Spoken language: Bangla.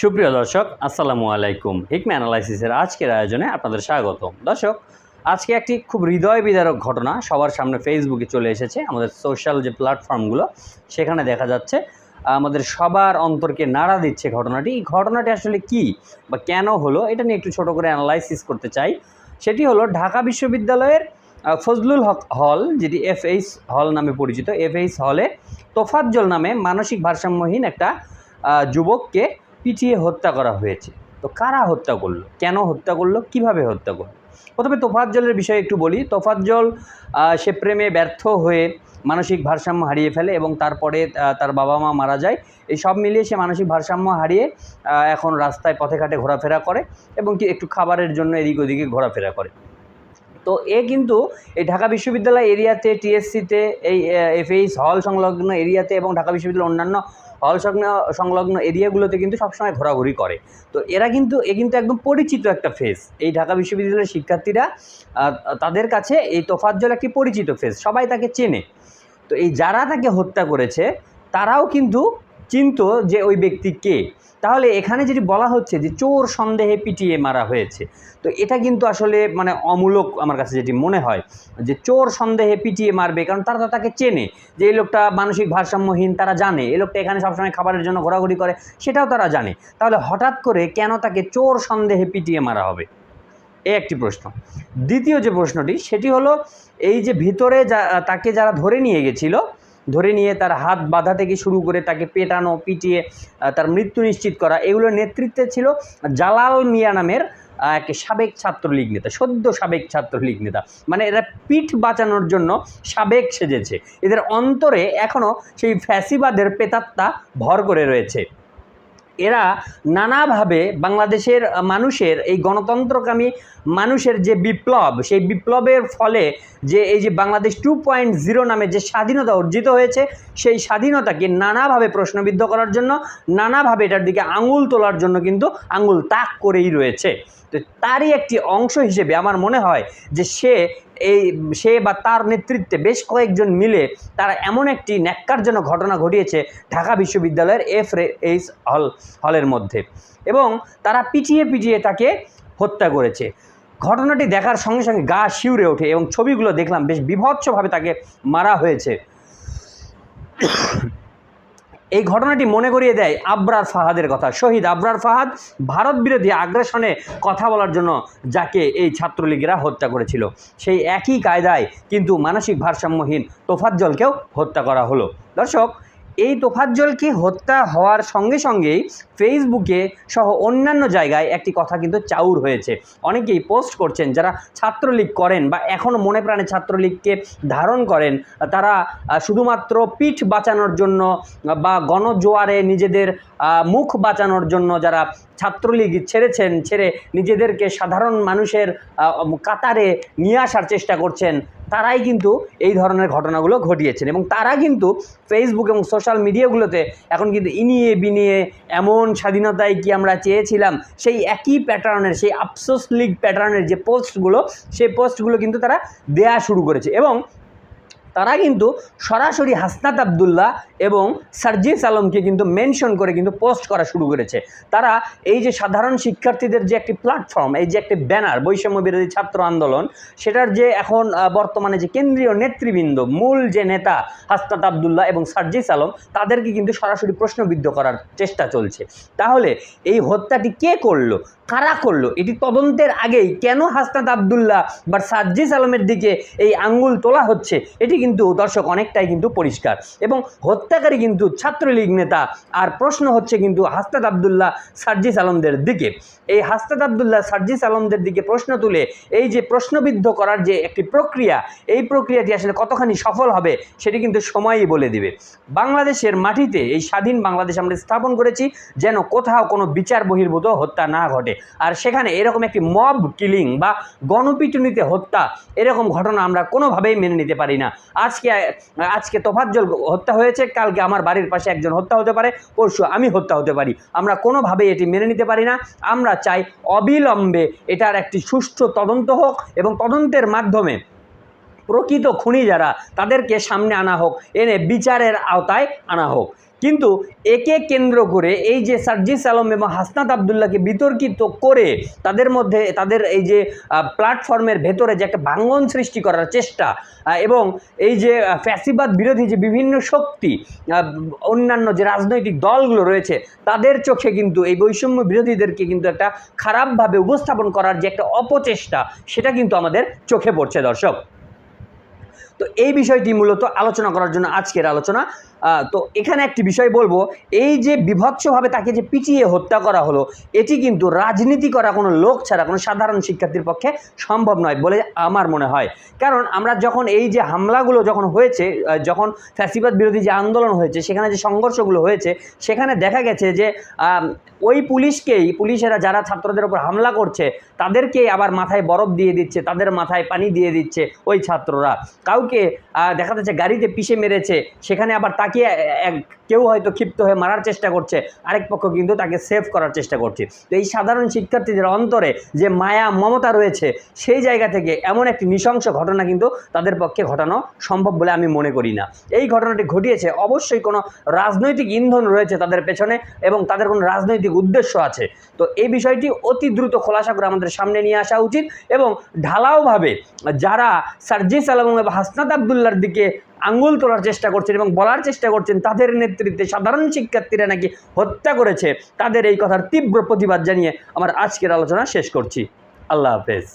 সুপ্রিয় দর্শক, আসসালামু আলাইকুম। হিকমা অ্যানালাইসিসের আজকের আয়োজনে আপনাদের স্বাগত দর্শক, আজকে একটি খুব হৃদয় বিদারক ঘটনা সবার সামনে ফেসবুকে চলে এসেছে। আমাদের সোশ্যাল যে প্ল্যাটফর্মগুলো সেখানে দেখা যাচ্ছে, আমাদের সবার অন্তরকে নাড়া দিচ্ছে ঘটনাটি। এই ঘটনাটি আসলে কি বা কেন হলো, এটা নিয়ে একটু ছোট করে অ্যানালাইসিস করতে চাই। সেটি হলো ঢাকা বিশ্ববিদ্যালয়ের ফজলুল হক হল, যেটি এফএইচ হল নামে পরিচিত এফএইচ হলে তোফাজ্জল নামে মানসিক ভারসাম্যহীন একটা যুবককে পিটিয়ে হত্যা করা হয়েছে। তো কারা হত্যা করল? কেন হত্যা করল? কীভাবে হত্যা করল? প্রথমে তোফাজ্জলের বিষয়ে একটু বলি। তোফাজ্জল সে প্রেমে ব্যর্থ হয়ে মানসিক ভারসাম্য হারিয়ে ফেলে এবং তারপরে তার বাবা মা মারা যায়। এই সব মিলিয়ে সে মানসিক ভারসাম্য হারিয়ে এখন রাস্তায় পথে ঘাটে ঘোরাফেরা করে এবং কি একটু খাবারের জন্য এদিক ওদিকে ঘোরাফেরা করে। তো এ কিন্তু এই ঢাকা বিশ্ববিদ্যালয় এরিয়াতে, টিএসসিতে, এই এফএইচ হল সংলগ্ন এরিয়াতে এবং ঢাকা বিশ্ববিদ্যালয়ের অন্যান্য হল সংলগ্ন এরিয়াগুলোতে কিন্তু সবসময় ঘোরাঘুরি করে। তো এরা কিন্তু, এ কিন্তু একদম পরিচিত একটা ফেস এই ঢাকা বিশ্ববিদ্যালয়ের শিক্ষার্থীরা তাদের কাছে এই তোফাজ্জল একটি পরিচিত ফেস সবাই তাকে চেনে। তো এই যারা তাকে হত্যা করেছে, তারাও কিন্তু চিনতো যে ওই ব্যক্তি কে? তাহলে এখানে যেটি বলা হচ্ছে যে চোর সন্দেহে পিটিয়ে মারা হয়েছে। তো এটা কিন্তু আসলে মানে অমূলক আমার কাছে যেটি মনে হয় যে চোর সন্দেহে পিটিয়ে মারবে, কারণ তারা তো তাকে চেনে যে এই লোকটা মানসিক ভারসাম্যহীন, তারা জানে। এই লোকটা এখানে সবসময় খাবারের জন্য ঘোরাঘুরি করে, সেটাও তারা জানে। তাহলে হঠাৎ করে কেন তাকে চোর সন্দেহে পিটিয়ে মারা হবে? এই একটি প্রশ্ন। দ্বিতীয় যে প্রশ্নটি, সেটি হলো এই যে ভিতরে যা, তাকে যারা ধরে নিয়ে গেছিল ধরে নিয়ে তার হাত বাঁধা থেকে শুরু করে তাকে পেটানো, পিটিয়ে তার মৃত্যু নিশ্চিত করা এগুলোর নেতৃত্বে ছিল জালাল মিয়া নামের এক সাবেক ছাত্রলীগ নেতা, সদ্য সাবেক ছাত্রলীগ নেতা। মানে এরা পিঠ বাঁচানোর জন্য সাবেক সেজেছে। এদের অন্তরে এখনও সেই ফ্যাসিবাদের পেতাত্তা ভর করে রয়েছে। এরা নানাভাবে বাংলাদেশের মানুষের, এই গণতন্ত্রকামী মানুষের যে বিপ্লব, সেই বিপ্লবের ফলে যে এই যে বাংলাদেশ টু পয়েন্ট জিরো নামে যে স্বাধীনতা অর্জিত হয়েছে, সেই স্বাধীনতাকে নানাভাবে প্রশ্নবিদ্ধ করার জন্য, নানাভাবে এটার দিকে আঙুল তোলার জন্য কিন্তু আঙুল তাক করেই রয়েছে। তো তারই একটি অংশ হিসেবে আমার মনে হয় যে সে এই সে বা তার নেতৃত্বে বেশ কয়েকজন মিলে তারা এমন একটি ন্যাক্কারজনক ঘটনা ঘটিয়েছে ঢাকা বিশ্ববিদ্যালয়ের এফ এইচ হল, হলের মধ্যে এবং তারা পিটিয়ে পিটিয়ে তাকে হত্যা করেছে। ঘটনাটি দেখার সঙ্গে সঙ্গে গা শিউরে ওঠে এবং ছবিগুলো দেখলাম বেশ বিভৎসভাবে তাকে মারা হয়েছে। এই ঘটনাটি মনে করিয়ে দেয় আব্রার ফাহাদের কথা। শহীদ আবরার ফাহাদ ভারত বিরোধী আগ্রাসনে কথা বলার জন্য যাকে এই ছাত্রলীগেরা হত্যা করেছিল। সেই একই কায়দায় কিন্তু মানসিক ভারসাম্যহীন তোফাজ্জলকেও হত্যা করা হলো। দর্শক এই তোফাজ্জলকে হত্যা হওয়ার সঙ্গে সঙ্গেই ফেসবুকে সহ অন্যান্য জায়গায় একটি কথা কিন্তু চাউর হয়েছে। অনেকেই পোস্ট করছেন, যারা ছাত্রলীগ করেন বা এখনও মনে প্রাণে ছাত্রলীগকে ধারণ করেন, তারা শুধুমাত্র পিঠ বাঁচানোর জন্য বা গণজোয়ারে নিজেদের মুখ বাঁচানোর জন্য যারা ছাত্রলীগ ছেড়েছেন, ছেড়ে নিজেদেরকে সাধারণ মানুষের কাতারে নিয়ে আসার চেষ্টা করছেন তারাই কিন্তু এই ধরনের ঘটনাগুলো ঘটিয়েছেন। এবং তারা কিন্তু ফেসবুক এবং সোশ্যাল মিডিয়াগুলোতে এখন কিন্তু ইনিয়ে বিনিয়ে এমন স্বাধীনতায় কি আমরা চেয়েছিলাম, সেই একই প্যাটার্নের সেই আফসোস লিগ প্যাটার্নের যে পোস্টগুলো সেই পোস্টগুলো কিন্তু তারা দেয়া শুরু করেছে। এবং তারা কিন্তু সরাসরি হাসনাত আবদুল্লাহ এবং সার্জিস আলমকে কিন্তু মেনশন করে কিন্তু পোস্ট করা শুরু করেছে। তারা এই যে সাধারণ শিক্ষার্থীদের যে একটি প্ল্যাটফর্ম এই যে একটি ব্যানার বৈষম্য বিরোধী ছাত্র আন্দোলন, সেটার যে এখন বর্তমানে যে কেন্দ্রীয় নেতৃবৃন্দ, মূল যে নেতা হাসনাত আবদুল্লাহ এবং সার্জিস আলম, তাদেরকে কিন্তু সরাসরি প্রশ্নবিদ্ধ করার চেষ্টা চলছে। তাহলে এই হত্যাটি কে করল? কারা করল? এটি তদন্তের আগেই কেন হাসনাত আবদুল্লাহ বা সার্জিস আলমের দিকে এই আঙ্গুল তোলা হচ্ছে? এটি কিন্তু দর্শক অনেকটাই কিন্তু পরিষ্কার। এবং হত্যাকারী কিন্তু ছাত্রলীগ নেতা। আর প্রশ্ন হচ্ছে কিন্তু হাসনাত আবদুল্লাহ সার্জিস আলমদের দিকে। এই হাসনাত আবদুল্লাহ সার্জিস আলমদের দিকে প্রশ্ন তুলে এই যে প্রশ্নবিদ্ধ করার যে একটি প্রক্রিয়া, এই প্রক্রিয়াটি আসলে কতখানি সফল হবে সেটি কিন্তু সময়ই বলে দিবে। বাংলাদেশের মাটিতে এই স্বাধীন বাংলাদেশ আমরা স্থাপন করেছি, যেন কোথাও কোনো বিচার বহির্ভূত হত্যা না ঘটে। আর সেখানে এরকম একটি মব কিলিং বা গণপিটুনিতে হত্যা, এরকম ঘটনা আমরা কোনোভাবেই মেনে নিতে পারি না। আজকে আজকে তোফাজ্জল হত্যা হয়েছে, কালকে আমার বাড়ির পাশে একজন হত্যা হতে পারে, পরশু আমি হত্যা হতে পারি। আমরা কোনোভাবেই এটি মেনে নিতে পারি না। আমরা চাই অবিলম্বে এটার একটি সুষ্ঠু তদন্ত হোক এবং তদন্তের মাধ্যমে প্রকৃত খুনি যারা, তাদেরকে সামনে আনা হোক, এনে বিচারের আওতায় আনা হোক। কিন্তু একে কেন্দ্র করে এই যে সার্জিস আলম এবং হাসনাত আবদুল্লাহকে বিতর্কিত করে তাদের মধ্যে, তাদের এই যে প্ল্যাটফর্মের ভেতরে যে একটা ভাঙ্গন সৃষ্টি করার চেষ্টা এবং এই যে ফ্যাসিবাদ বিরোধী যে বিভিন্ন শক্তি অন্যান্য যে রাজনৈতিক দলগুলো রয়েছে, তাদের চোখে কিন্তু এই বৈষম্য বিরোধীদেরকে কিন্তু একটা খারাপভাবে উপস্থাপন করার যে একটা অপচেষ্টা, সেটা কিন্তু আমাদের চোখে পড়ছে দর্শক। তো এই বিষয়টি মূলত আলোচনা করার জন্য আজকের আলোচনা। তো এখানে একটি বিষয় বলব, এই যে বিভৎসভাবে তাকে যে পিটিয়ে হত্যা করা হলো, এটি কিন্তু রাজনীতি করা কোনো লোক ছাড়া, কোনো সাধারণ শিক্ষার্থীর পক্ষে সম্ভব নয় বলে আমার মনে হয়। কারণ আমরা যখন এই যে হামলাগুলো যখন হয়েছে যখন ফ্যাসিবাদ বিরোধী যে আন্দোলন হয়েছে, সেখানে যে সংঘর্ষগুলো হয়েছে, সেখানে দেখা গেছে যে ওই পুলিশকেই, পুলিশেরা যারা ছাত্রদের উপর হামলা করছে, তাদেরকে আবার মাথায় বরফ দিয়ে দিচ্ছে, তাদের মাথায় পানি দিয়ে দিচ্ছে ওই ছাত্ররা। কাউকে দেখা যাচ্ছে গাড়িতে পিষে মেরেছে, সেখানে আবার তাকে এক কেউ হয়তো ক্ষিপ্ত হয়ে মারার চেষ্টা করছে, আরেক পক্ষ কিন্তু তাকে সেভ করার চেষ্টা করছে। তো এই সাধারণ শিক্ষার্থীদের অন্তরে যে মায়া, মমতা রয়েছে, সেই জায়গা থেকে এমন একটি নৃশংস ঘটনা কিন্তু তাদের পক্ষে ঘটানো সম্ভব বলে আমি মনে করি না। এই ঘটনাটি ঘটিয়েছে, অবশ্যই কোনো রাজনৈতিক ইন্ধন রয়েছে তাদের পেছনে এবং তাদের কোনো রাজনৈতিক উদ্দেশ্য আছে। তো এই বিষয়টি অতি দ্রুত খোলাসা করে আমাদের সামনে নিয়ে আসা উচিত এবং ঢালাওভাবে যারা সার্জিস আলম এবং হাসনাত আবদুল্লার দিকে আঙ্গুল তোলার চেষ্টা করছেন এবং বলার চেষ্টা করছেন, তাদের নেতৃত্বে সাধারণ শিক্ষার্থীরা নাকি হত্যা করেছে, তাদের এই কথার তীব্র প্রতিবাদ জানিয়ে আমার আজকের আলোচনা শেষ করছি। আল্লাহ হাফেজ।